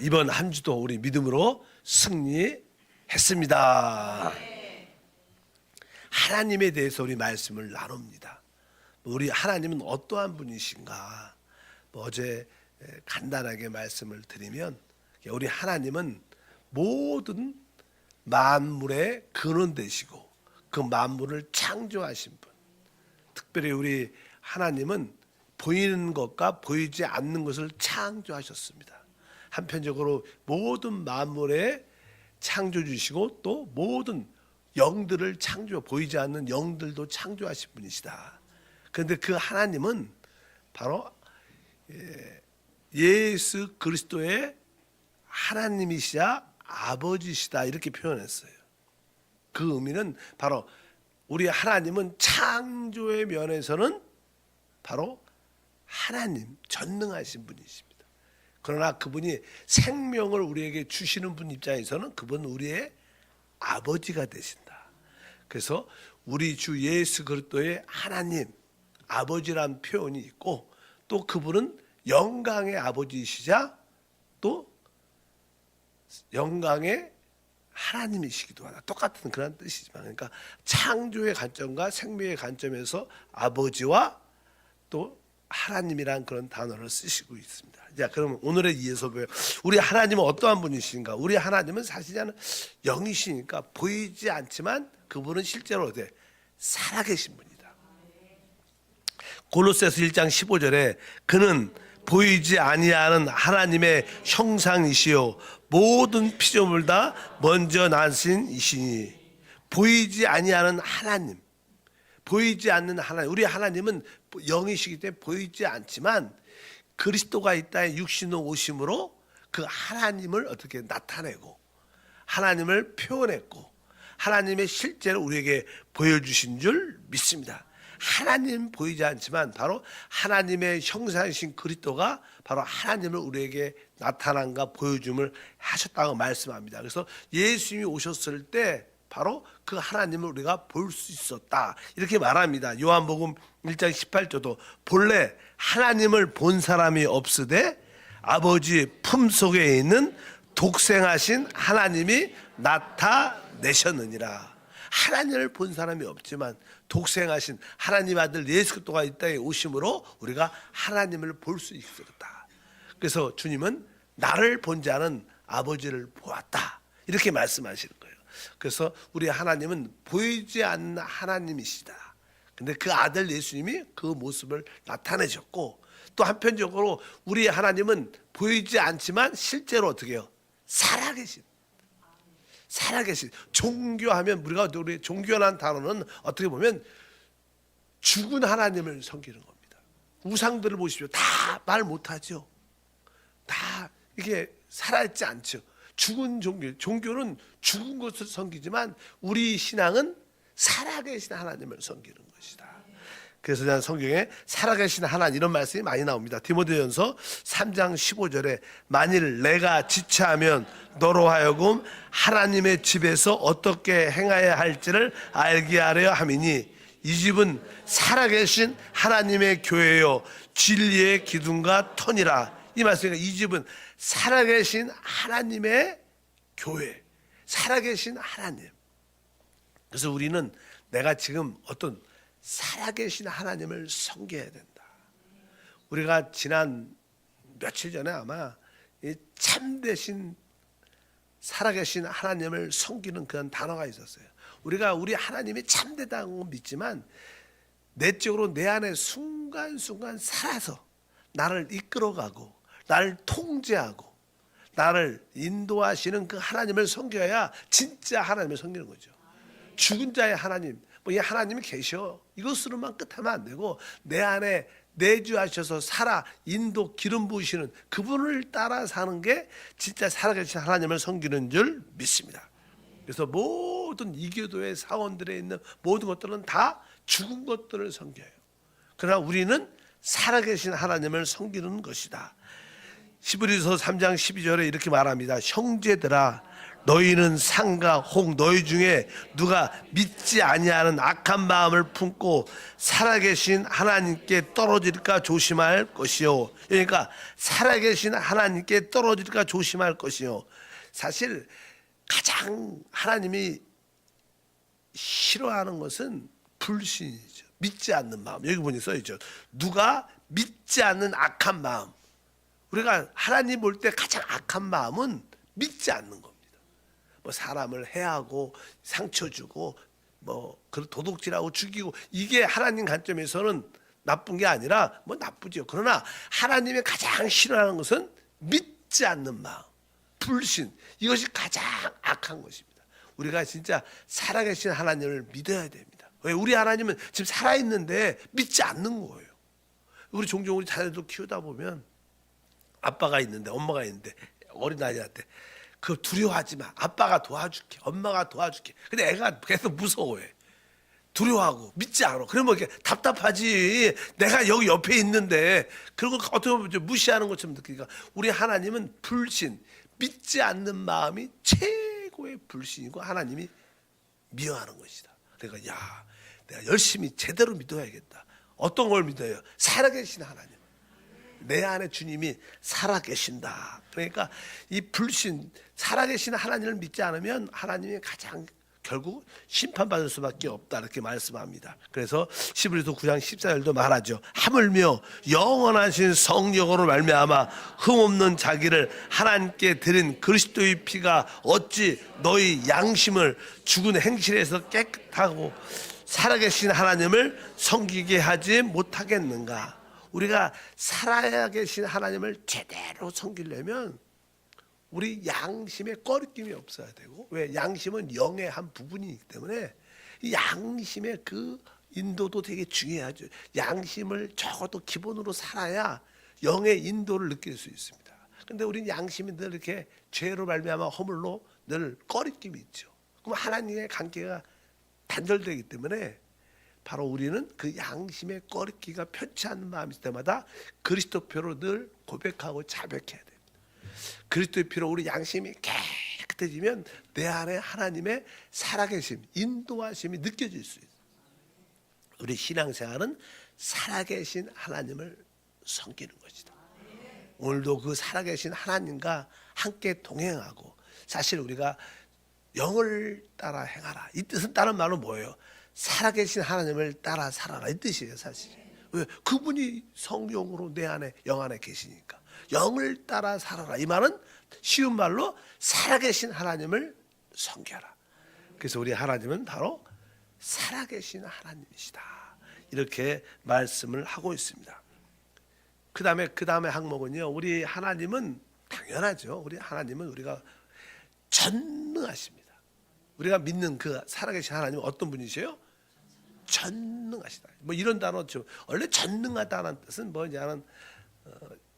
이번 한 주도 우리 믿음으로 승리했습니다. 하나님에 대해서 우리 말씀을 나눕니다. 우리 하나님은 어떠한 분이신가? 뭐 어제 간단하게 말씀을 드리면 우리 하나님은 모든 만물의 근원 되시고 그 만물을 창조하신 분. 특별히 우리 하나님은 보이는 것과 보이지 않는 것을 창조하셨습니다. 한편적으로 모든 만물의 창조 주시고 또 모든 영들을 창조 보이지 않는 영들도 창조하신 분이시다. 그런데 그 하나님은 바로 예, 예수 그리스도의 하나님이시자 아버지시다 이렇게 표현했어요. 그 의미는 바로 우리 하나님은 창조의 면에서는 바로 하나님 전능하신 분이십니다. 그러나 그분이 생명을 우리에게 주시는 분 입장에서는 그분 우리의 아버지가 되신다. 그래서 우리 주 예수 그리스도의 하나님 아버지란 표현이 있고 또 그분은 영광의 아버지이시자 또 영광의 하나님이시기도 하다. 똑같은 그런 뜻이지만 그러니까 창조의 관점과 생명의 관점에서 아버지와 또 하나님이란 그런 단어를 쓰시고 있습니다. 자, 그러면 오늘의 이해서배 우리 하나님은 어떠한 분이신가? 우리 하나님은 사실은 영이시니까 보이지 않지만 그분은 실제로 어때? 살아계신 분이다. 골로새서 1장 15절에 그는 보이지 아니하는 하나님의 형상이시요 모든 피조물 다 먼저 나신 이시니 보이지 아니하는 하나님 보이지 않는 하나님 우리 하나님은 영이시기 때문에 보이지 않지만 그리스도가 있다의 육신의 오심으로 그 하나님을 어떻게 나타내고 하나님을 표현했고 하나님의 실제로 우리에게 보여주신 줄 믿습니다. 하나님 보이지 않지만 바로 하나님의 형상이신 그리스도가 바로 하나님을 우리에게 나타난가 보여줌을 하셨다고 말씀합니다. 그래서 예수님이 오셨을 때 바로 그 하나님을 우리가 볼 수 있었다. 이렇게 말합니다. 요한복음 1장 18절도 본래 하나님을 본 사람이 없으되 아버지 품 속에 있는 독생하신 하나님이 나타내셨느니라. 하나님을 본 사람이 없지만 독생하신 하나님 아들 예수 그리스도가 이 땅에 오심으로 우리가 하나님을 볼 수 있었다. 그래서 주님은 나를 본 자는 아버지를 보았다. 이렇게 말씀하시는 거예요. 그래서 우리 하나님은 보이지 않는 하나님이시다. 근데 그 아들 예수님이 그 모습을 나타내셨고 또 한편적으로 우리 하나님은 보이지 않지만 실제로 어떻게 해요? 살아계신 살아계신 종교하면 우리가 우리 종교라는 단어는 어떻게 보면 죽은 하나님을 섬기는 겁니다. 우상들을 보십시오. 다 말 못하죠. 다 이게 살아있지 않죠. 죽은 종교, 종교는 죽은 것을 섬기지만 우리 신앙은 살아계신 하나님을 섬기는 것이다. 그래서 저는 성경에 살아계신 하나님 이런 말씀이 많이 나옵니다. 디모데전서 3장 15절에 만일 내가 지체하면 너로 하여금 하나님의 집에서 어떻게 행하여야 할지를 알게 하려 함이니 이 집은 살아계신 하나님의 교회요 진리의 기둥과 터니라 이 말씀이니까 이 집은 살아계신 하나님의 교회 살아계신 하나님 그래서 우리는 내가 지금 어떤 살아계신 하나님을 섬겨야 된다. 우리가 지난 며칠 전에 아마 이 참되신 살아계신 하나님을 섬기는 그런 단어가 있었어요. 우리가 우리 하나님이 참되다고 믿지만 내적으로 내 안에 순간순간 살아서 나를 이끌어가고 나를 통제하고 나를 인도하시는 그 하나님을 섬겨야 진짜 하나님을 섬기는 거죠. 죽은 자의 하나님, 뭐이 하나님이 계셔. 이것으로만 끝하면 안 되고 내 안에 내주하셔서 살아 인도 기름 부으시는 그분을 따라 사는 게 진짜 살아계신 하나님을 섬기는 줄 믿습니다. 그래서 모든 이교도의 사원들에 있는 모든 것들은 다 죽은 것들을 섬겨요. 그러나 우리는 살아계신 하나님을 섬기는 것이다. 시브리서 3장 12절에 이렇게 말합니다. 형제들아 너희는 상가 혹 너희 중에 누가 믿지 아니하는 악한 마음을 품고 살아계신 하나님께 떨어질까 조심할 것이요. 그러니까 살아계신 하나님께 떨어질까 조심할 것이요. 사실 가장 하나님이 싫어하는 것은 불신이죠. 믿지 않는 마음. 여기 보니 써 있죠. 누가 믿지 않는 악한 마음. 우리가 하나님 볼 때 가장 악한 마음은 믿지 않는 겁니다. 뭐 사람을 해하고 상처 주고 뭐그 도둑질하고 죽이고 이게 하나님 관점에서는 나쁜 게 아니라 뭐 나쁘죠. 그러나 하나님이 가장 싫어하는 것은 믿지 않는 마음, 불신 이것이 가장 악한 것입니다. 우리가 진짜 살아계신 하나님을 믿어야 됩니다. 왜 우리 하나님은 지금 살아 있는데 믿지 않는 거예요. 우리 종종 우리 자녀들 키우다 보면 아빠가 있는데 엄마가 있는데 어린 아이한테 그 두려워하지 마. 아빠가 도와줄게. 엄마가 도와줄게. 근데 애가 계속 무서워해. 두려워하고 믿지 않아. 그러면 이렇게 답답하지. 내가 여기 옆에 있는데 그런 거 어떻게 보면 좀 무시하는 것처럼 느끼니까 우리 하나님은 불신, 믿지 않는 마음이 최고의 불신이고 하나님이 미워하는 것이다. 그러니까 야, 내가 열심히 제대로 믿어야겠다. 어떤 걸 믿어요? 살아계신 하나님. 내 안에 주님이 살아계신다. 그러니까 이 불신, 살아계신 하나님을 믿지 않으면 하나님이 가장 결국 심판받을 수밖에 없다 이렇게 말씀합니다. 그래서 시브리서 9장 14절도 말하죠. 하물며 영원하신 성령으로 말미암아 흠없는 자기를 하나님께 드린 그리스도의 피가 어찌 너희 양심을 죽은 행실에서 깨끗하고 살아계신 하나님을 섬기게 하지 못하겠는가? 우리가 살아야 계신 하나님을 제대로 섬기려면 우리 양심에 꺼리낌이 없어야 되고 왜 양심은 영의 한 부분이기 때문에 이 양심의 그 인도도 되게 중요하죠. 양심을 적어도 기본으로 살아야 영의 인도를 느낄 수 있습니다. 근데 우리는 양심이 늘 이렇게 죄로 말미암아 허물로 늘 꺼리낌이 있죠. 그럼 하나님의 관계가 단절되기 때문에 바로 우리는 그 양심의 꺼리기가 편치 않는 있을 때마다 그리스도 표로 늘 고백하고 자백해야 됩니다. 그리스도의 피로 우리 양심이 깨끗해지면 내 안에 하나님의 살아계심, 인도하심이 느껴질 수 있어요. 우리 신앙생활은 살아계신 하나님을 섬기는 것이다. 오늘도 그 살아계신 하나님과 함께 동행하고 사실 우리가 영을 따라 행하라. 이 뜻은 다른 말은 뭐예요? 살아계신 하나님을 따라 살아라 이 뜻이에요 사실. 왜 그분이 성령으로 내 안에 영 안에 계시니까 영을 따라 살아라 이 말은 쉬운 말로 살아계신 하나님을 섬겨라. 그래서 우리 하나님은 바로 살아계신 하나님이시다 이렇게 말씀을 하고 있습니다. 그 다음에 그 다음에 항목은요 우리 하나님은 당연하죠. 우리 하나님은 우리가 전능하십니다. 우리가 믿는 그 살아계신 하나님은 어떤 분이세요? 전능하시다. 뭐 이런 단어 좀 원래 전능하다는 뜻은 뭐냐는 어,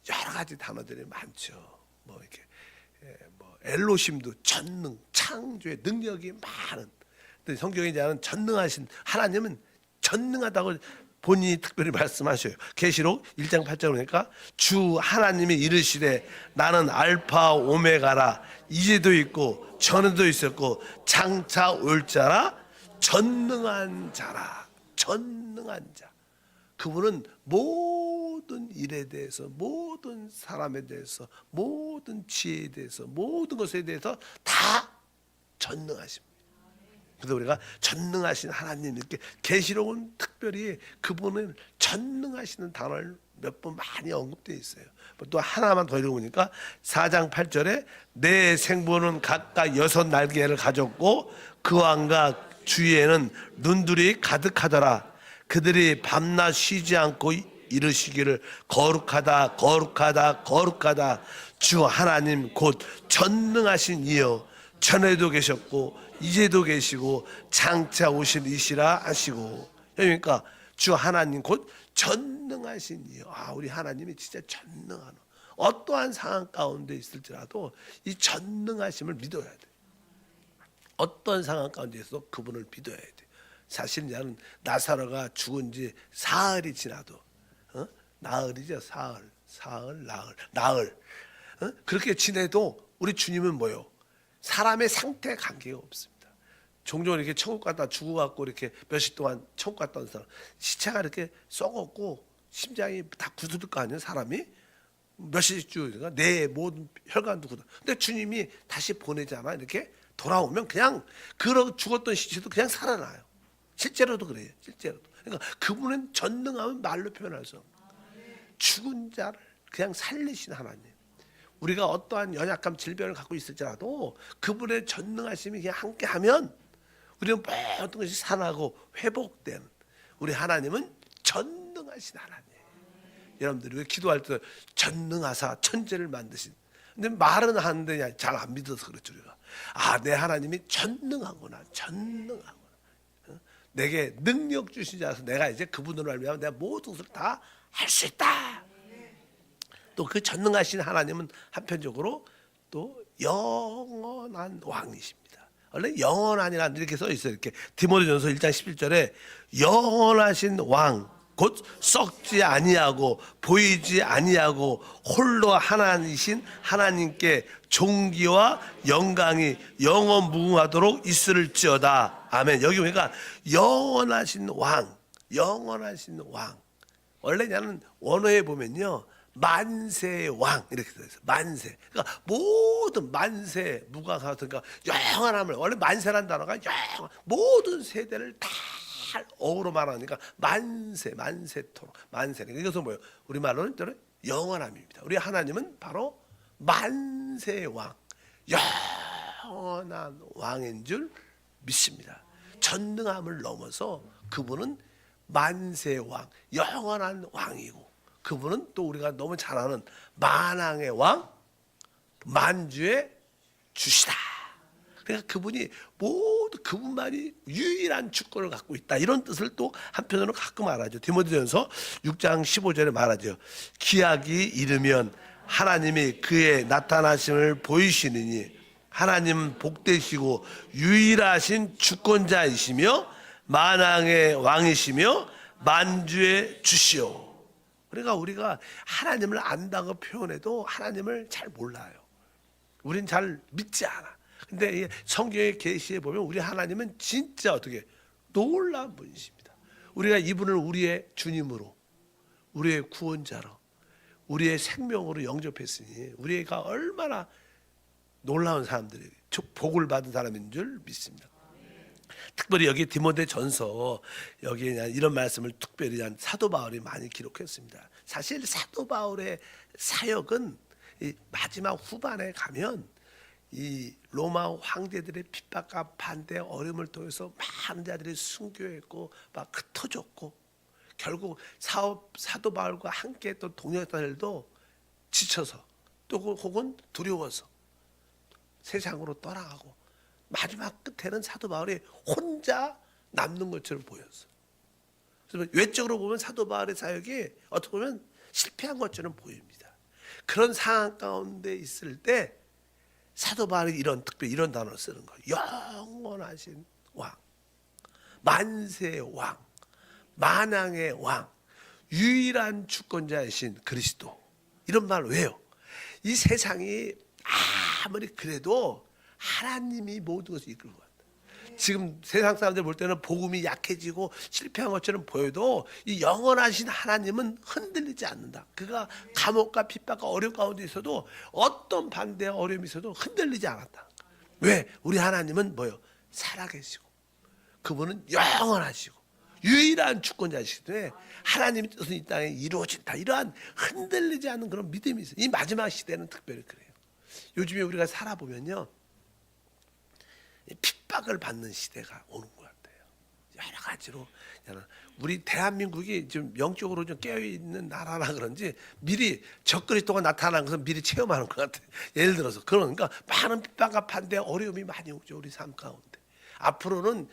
여러 가지 단어들이 많죠. 뭐 이렇게 예, 뭐 엘로심도 전능, 창조의 능력이 많은. 근데 성경에 이제는 전능하신 하나님은 전능하다고 본인이 특별히 말씀하셔요. 계시록 1장 8절 보니까 주 하나님이 이르시되 나는 알파 오메가라 이제도 있고 전에도 있었고 장차 올 자라 전능한 자라 전능한 자. 그분은 모든 일에 대해서 모든 사람에 대해서 모든 지혜에 대해서 모든 것에 대해서 다 전능하십니다. 그래서 우리가 전능하신 하나님 이렇게 계시록은 특별히 그분은 전능하시는 단어를 몇 번 많이 언급되어 있어요. 또 하나만 더 읽어보니까 4장 8절에 내 생부는 각각 여섯 날개를 가졌고 그 왕과 주위에는 눈들이 가득하더라. 그들이 밤낮 쉬지 않고 이르시기를 거룩하다 거룩하다 거룩하다. 주 하나님 곧 전능하신 이여 전에도 계셨고 이제도 계시고 장차 오실 이시라 하시고. 그러니까 주 하나님 곧 전능하신 이여. 아 우리 하나님이 진짜 전능한 어떠한 상황 가운데 있을지라도 이 전능하심을 믿어야 돼 어떤 상황 가운데서 그분을 믿어야 돼 사실 나는 나사로가 죽은 지 사흘이 지나도 어? 나흘이죠 사흘 사흘 나흘 나흘 어? 그렇게 지내도 우리 주님은 뭐요 사람의 상태 관계가 없습니다. 종종 이렇게 천국 갔다 죽어갖고 이렇게 몇십 동안 천국 갔다 온 사람 시체가 이렇게 썩었고 심장이 다 굳을 거 아니에요 사람이 몇십 주니까 내 모든 혈관도 굳어. 근데 주님이 다시 보내잖아 이렇게 돌아오면 그냥 그러 죽었던 시체도 그냥 살아나요. 실제로도 그래요. 실제로도. 그러니까 그분은 전능하면 말로 표현할 수. 죽은 자를 그냥 살리신 하나님. 우리가 어떠한 연약함 질병을 갖고 있을지라도 그분의 전능하심이 그냥 함께하면 우리는 모든 것이 살아나고 회복된 우리 하나님은 전능하신 하나님. 여러분들이 왜 기도할 때 전능하사 천재를 만드신 근데 말은 하는데 잘 안 믿어서 그렇죠 우리가 아 내 하나님이 전능하구나 전능하구나 어? 내게 능력 주신 자라서 내가 이제 그분으로 알면 내가 모든 것을 다 할 수 있다 또 그 전능하신 하나님은 한편적으로 또 영원한 왕이십니다. 원래 영원한이라는 이렇게 써 있어요. 이렇게 디모데전서 1장 11절에 영원하신 왕, 곧 썩지 아니하고 보이지 아니하고 홀로 하나이신 하나님께 존귀와 영광이 영원 무궁하도록 있을지어다. 아멘. 여기 보니까 영원하신 왕, 영원하신 왕. 원래 나는 원어에 보면요. 만세의 왕 이렇게 되어 있어요. 만세. 그러니까 모든 만세 무가가 그러니까 영원함을 원래 만세란 단어가 영 모든 세대를 다 어우러 말하니까 만세 만세토록 만세. 이것은 뭐예요? 우리 말로는 영원함입니다. 우리 하나님은 바로 만세의 왕, 영원한 왕인 줄 믿습니다. 전능함을 넘어서 그분은 만세의 왕, 영원한 왕이고 그분은 또 우리가 너무 잘 아는 만왕의 왕, 만주의 주시다. 그러니까 그분이 모두 그분만이 유일한 주권을 갖고 있다. 이런 뜻을 또 한편으로 가끔 말하죠. 디모데전서 6장 15절에 말하죠. 기약이 이르면 하나님이 그의 나타나심을 보이시느니 하나님 복되시고 유일하신 주권자이시며 만왕의 왕이시며 만주의 주시오. 그러니까 우리가 하나님을 안다고 표현해도 하나님을 잘 몰라요. 우린 잘 믿지 않아. 근데 이 성경의 계시에 보면 우리 하나님은 진짜 어떻게 놀라운 분이십니다. 우리가 이분을 우리의 주님으로, 우리의 구원자로, 우리의 생명으로 영접했으니 우리가 얼마나 놀라운 사람들이 복을 받은 사람인 줄 믿습니다. 특별히 여기 디모데 전서 그냥 이런 말씀을 특별히 한 사도 바울이 많이 기록했습니다. 사실 사도 바울의 사역은 이 마지막 후반에 가면 이 로마 황제들의 핍박과 반대 어려움을 통해서 많은 자들이 순교했고 막 흩어졌고 결국 사업 사도 바울과 함께 또 동역자들도 지쳐서 또 혹은 두려워서 세상으로 떠나가고 마지막 끝에는 사도 바울이 혼자 남는 것처럼 보였어. 그래서 외적으로 보면 사도 바울의 사역이 어떻게 보면 실패한 것처럼 보입니다. 그런 상황 가운데 있을 때 사도 바울이 이런 특별 히 이런 단어를 쓰는 거예요. 영원하신 왕, 만세의 왕, 만왕의 왕, 유일한 주권자이신 그리스도. 이런 말 왜요? 이 세상이 아무리 그래도 하나님이 모든 것을 이끌고 간다. 지금 세상 사람들 볼 때는 복음이 약해지고 실패한 것처럼 보여도 이 영원하신 하나님은 흔들리지 않는다. 그가 감옥과 핍박과 어려움 가운데 있어도 어떤 반대와 어려움이 있어도 흔들리지 않았다. 왜? 우리 하나님은 뭐요? 살아계시고 그분은 영원하시고 유일한 주권자이시기 때문에 하나님의 뜻은 이 땅에 이루어진다. 이러한 흔들리지 않는 그런 믿음이 있어요. 이 마지막 시대는 특별히 그래요. 요즘에 우리가 살아보면요. 핍 박을 받는 시대가 오는 것 같아요. 여러 가지로 우리 대한민국이 좀 영적으로 좀 깨어 있는 나라라 그런지 미리 적그리스도가 나타나는 것은 미리 체험하는 것 같아요. 예를 들어서 그러니까 많은 핍박과 반대 어려움이 많이 오죠 우리 삶 가운데. 앞으로는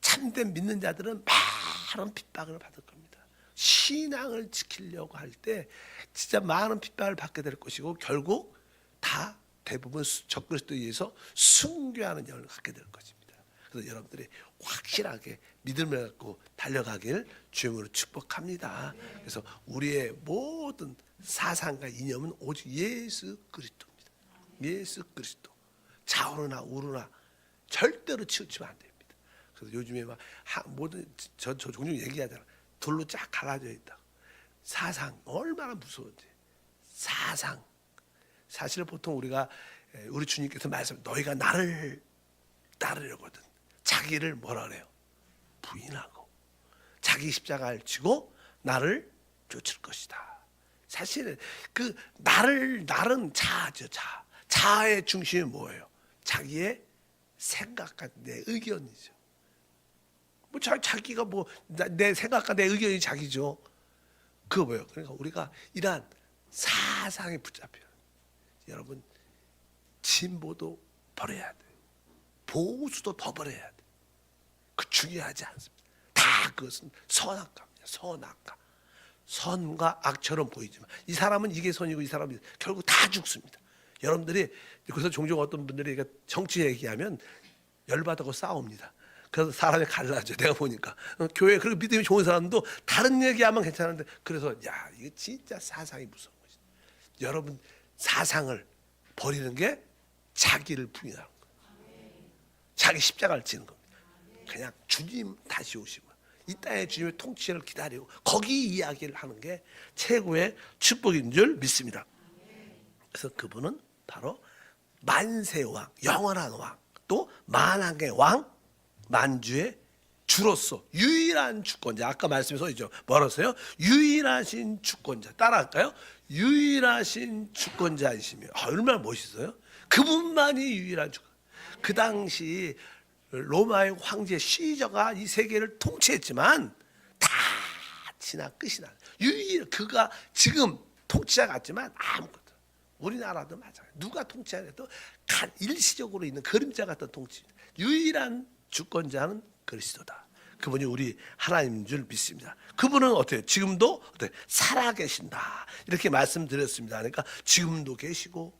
참된 믿는 자들은 많은 핍박을 받을 겁니다. 신앙을 지키려고 할 때 진짜 많은 핍박을 받게 될 것이고 결국 다 대부분 적그리스도에 의해서 순교하는 영을 갖게 될 것입니다. 그래서 여러분들이 확실하게 믿음을 갖고 달려가길 주님으로 축복합니다. 그래서 우리의 모든 사상과 이념은 오직 예수 그리스도입니다. 예수 그리스도. 좌우나 우르나 절대로 치우치면 안 됩니다. 그래서 요즘에 막 하, 모든 저, 저 종종 얘기하잖아. 돌로 쫙 갈라져 있다. 사상 얼마나 무서운지. 사상. 사실 보통 우리가 에, 우리 주님께서 말씀 너희가 나를 따르려거든 자기를 뭐라 그래요? 부인하고 자기 십자가를 지고 나를 쫓을 것이다. 사실은 그 나를 나는 자아죠 자. 자아의 중심이 뭐예요? 자기의 생각과 내 의견이죠. 뭐 자, 자기가 뭐 내 생각과 내 의견이 자기죠. 그거 뭐예요? 그러니까 우리가 이러한 사상에 붙잡혀. 여러분 진보도 버려야 돼. 보수도 더 버려야 돼. 그 중요하지 않습니다. 다 그것은 선악과입니다. 선악과. 선과 악처럼 보이지만 이 사람은 이게 선이고 이 사람은 결국 다 죽습니다. 여러분들이 그래서 종종 어떤 분들이 정치 얘기하면 열받고 싸웁니다. 그래서 사람이 갈라져. 내가 보니까 어, 교회 그리고 믿음이 좋은 사람도 다른 얘기하면 괜찮은데 그래서 야 이거 진짜 사상이 무서운 것이. 여러분 사상을 버리는 게 자기를 부인하는 거예요. 자기 십자가를 지는 겁니다. 그냥 주님 다시 오시면 이 땅에 주님의 통치를 기다리고 거기 이야기를 하는 게 최고의 축복인 줄 믿습니다. 그래서 그분은 바로 만세 왕, 영원한 왕, 또 만왕의 왕, 만주의 주로서 유일한 주권자. 아까 말씀에 서 있죠. 뭐라서요? 유일하신 주권자. 따라할까요? 유일하신 주권자이시며 아, 얼마나 멋있어요? 그분만이 유일한 주권. 그 당시 로마의 황제 시저가 이 세계를 통치했지만 다 지나 끝이 나. 유일 그가 지금 통치자 같지만 아무것도. 우리나라도 마찬가지. 누가 통치하래도 간- 일시적으로 있는 그림자 같은 통치. 유일한 주권자는 그리스도다. 그분이 우리 하나님인 줄 믿습니다. 그분은 어때요? 지금도 어때 살아 계신다. 이렇게 말씀드렸습니다. 그러니까 지금도 계시고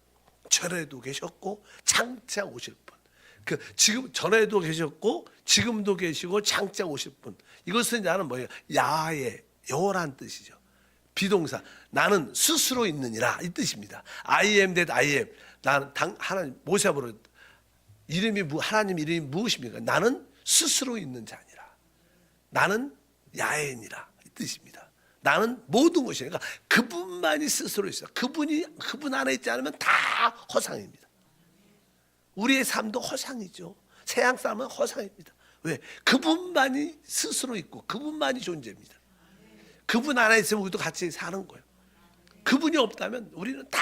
전에도 계셨고 장차 오실 분. 그 지금 전에도 계셨고 지금도 계시고 장차 오실 분. 이것은 나는 뭐예요? 야의 여호란 뜻이죠. 비동사 나는 스스로 있느니라 이 뜻입니다. I am that I am. 나는 당 하나님 모세으로 이름이 무 하나님 이름이 무엇입니까? 나는 스스로 있는 자니라. 나는 야인이라 이 뜻입니다. 나는 모든 것이 그러니까 그분만이 스스로 있어. 그분이 그분 안에 있지 않으면 다 허상입니다. 우리의 삶도 허상이죠. 세상 삶은 허상입니다. 왜? 그분만이 스스로 있고 그분만이 존재입니다. 그분 안에 있으면 우리도 같이 사는 거예요. 그분이 없다면 우리는 다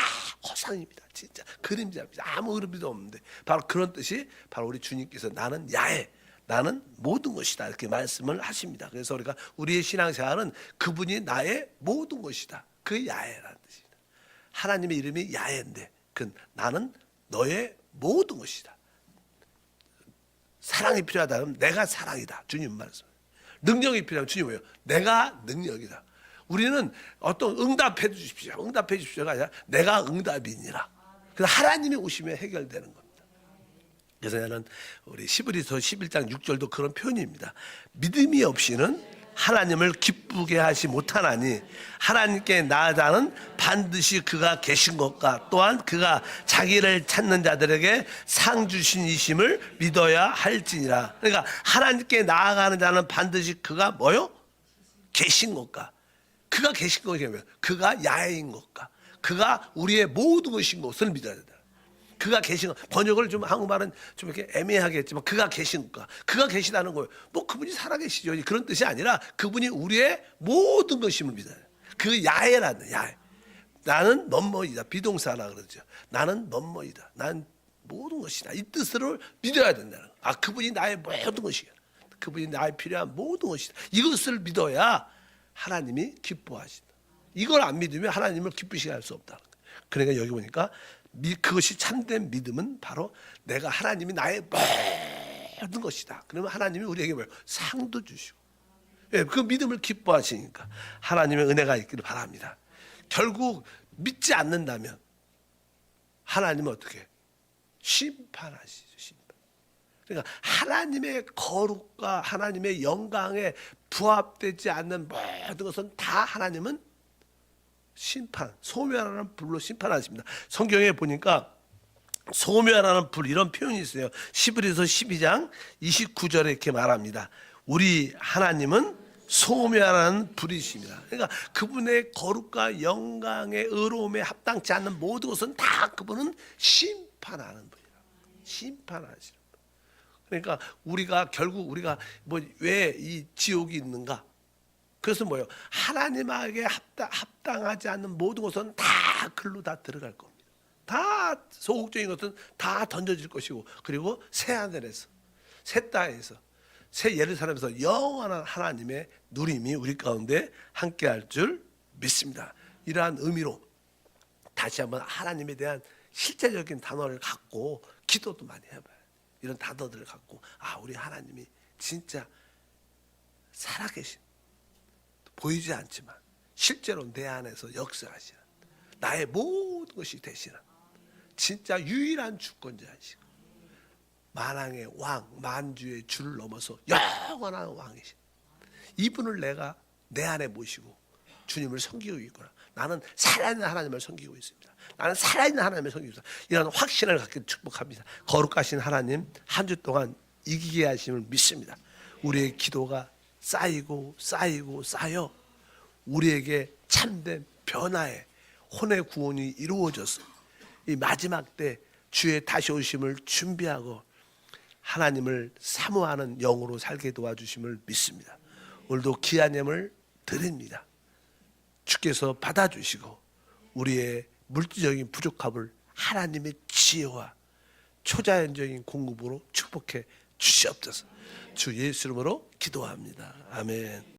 허상입니다. 진짜 그림자입니다. 아무 의미도 없는데 바로 그런 뜻이 바로 우리 주님께서 나는 야해, 나는 모든 것이다 이렇게 말씀을 하십니다. 그래서 우리가 우리의 신앙생활은 그분이 나의 모든 것이다. 그 야해라는 뜻입니다. 하나님의 이름이 야해인데 그 나는 너의 모든 것이다. 사랑이 필요하다면 내가 사랑이다. 주님 말씀. 능력이 필요하면 주님 뭐예요? 내가 능력이다. 우리는 어떤 응답해 주십시오. 응답해 주십시오가 아니라 내가 응답이니라. 그래서 하나님이 오시면 해결되는 겁니다. 그래서 나는 우리 시브리서 11장 6절도 그런 표현입니다. 믿음이 없이는 하나님을 기쁘게 하지 못하나니 하나님께 나아가는 반드시 그가 계신 것과 또한 그가 자기를 찾는 자들에게 상 주신 이심을 믿어야 할지니라. 그러니까 하나님께 나아가는 자는 반드시 그가 뭐요? 계신 것과 그가 계신 것이 뭐예요? 그가 야인 것과 그가 우리의 모든 것인 것을 믿어야 된다. 그가 계신 것 번역을 좀 한국말은 좀 이렇게 애매하게 했지만 그가 계신 것과 그가 계시다는 거예요. 뭐 그분이 살아계시죠. 그런 뜻이 아니라 그분이 우리의 모든 것임을 믿어야 돼요. 그 야해라는 야해. 나는 뭐뭐이다. 비동사라 그러죠. 나는 뭐뭐이다. 난 모든 것이다. 이 뜻을 믿어야 된다는 거예요. 아 그분이 나의 모든 것이야. 그분이 나의 필요한 모든 것이다. 이것을 믿어야 하나님이 기뻐하신다. 이걸 안 믿으면 하나님을 기쁘시게 할 수 없다. 그러니까 여기 보니까 미- 그것이 참된 믿음은 바로 내가 하나님이 나의 모든 것이다. 그러면 하나님이 우리에게 뭐예요? 상도 주시고. 예, 그 믿음을 기뻐하시니까 하나님의 은혜가 있기를 바랍니다. 결국 믿지 않는다면 하나님은 어떻게 심판하시죠. 심판. 그러니까 하나님의 거룩과 하나님의 영광에 부합되지 않는 모든 것은 다 하나님은 심판, 소멸하는 불로 심판하십니다. 성경에 보니까 소멸하는 불 이런 표현이 있어요. 시브리서 12장 29절에 이렇게 말합니다. 우리 하나님은 소멸하는 불이십니다. 그러니까 그분의 거룩과 영광의 의로움에 합당치 않는 모든 것은 다 그분은 심판하는 분이라. 심판하시는 분. 그러니까 우리가 결국 우리가 뭐 왜 이 지옥이 있는가? 그래서 뭐예요? 하나님에게 합당, 합당 하지 않는 모든 것은 다 글로 다 들어갈 겁니다. 다 소극적인 것은 다 던져질 것이고 그리고 새 하늘에서 새 땅에서 새 예루살렘에서 영원한 하나님의 누림이 우리 가운데 함께할 줄 믿습니다. 이러한 의미로 다시 한번 하나님에 대한 실제적인 단어를 갖고 기도도 많이 해봐요. 이런 단어들을 갖고 아 우리 하나님이 진짜 살아계신 보이지 않지만 실제로 내 안에서 역사하시는 나의 모든 것이 되시는 진짜 유일한 주권자이시고 만왕의 왕 만주의 줄을 넘어서 영원한 왕이신 이분을 내가 내 안에 모시고 주님을 섬기고 있구나. 나는 살아있는 하나님을 섬기고 있습니다. 나는 살아있는 하나님을 섬기고 있습니다. 이런 확신을 갖게 축복합니다. 거룩하신 하나님 한 주 동안 이기게 하심을 믿습니다. 우리의 기도가 쌓이고 쌓이고 쌓여 우리에게 참된 변화의 혼의 구원이 이루어져서 이 마지막 때 주의 다시 오심을 준비하고 하나님을 사모하는 영으로 살게 도와주심을 믿습니다. 오늘도 귀한 예물 드립니다. 주께서 받아주시고 우리의 물질적인 부족함을 하나님의 지혜와 초자연적인 공급으로 축복해 주시옵소서. 주 예수 이름으로 기도합니다. 아멘.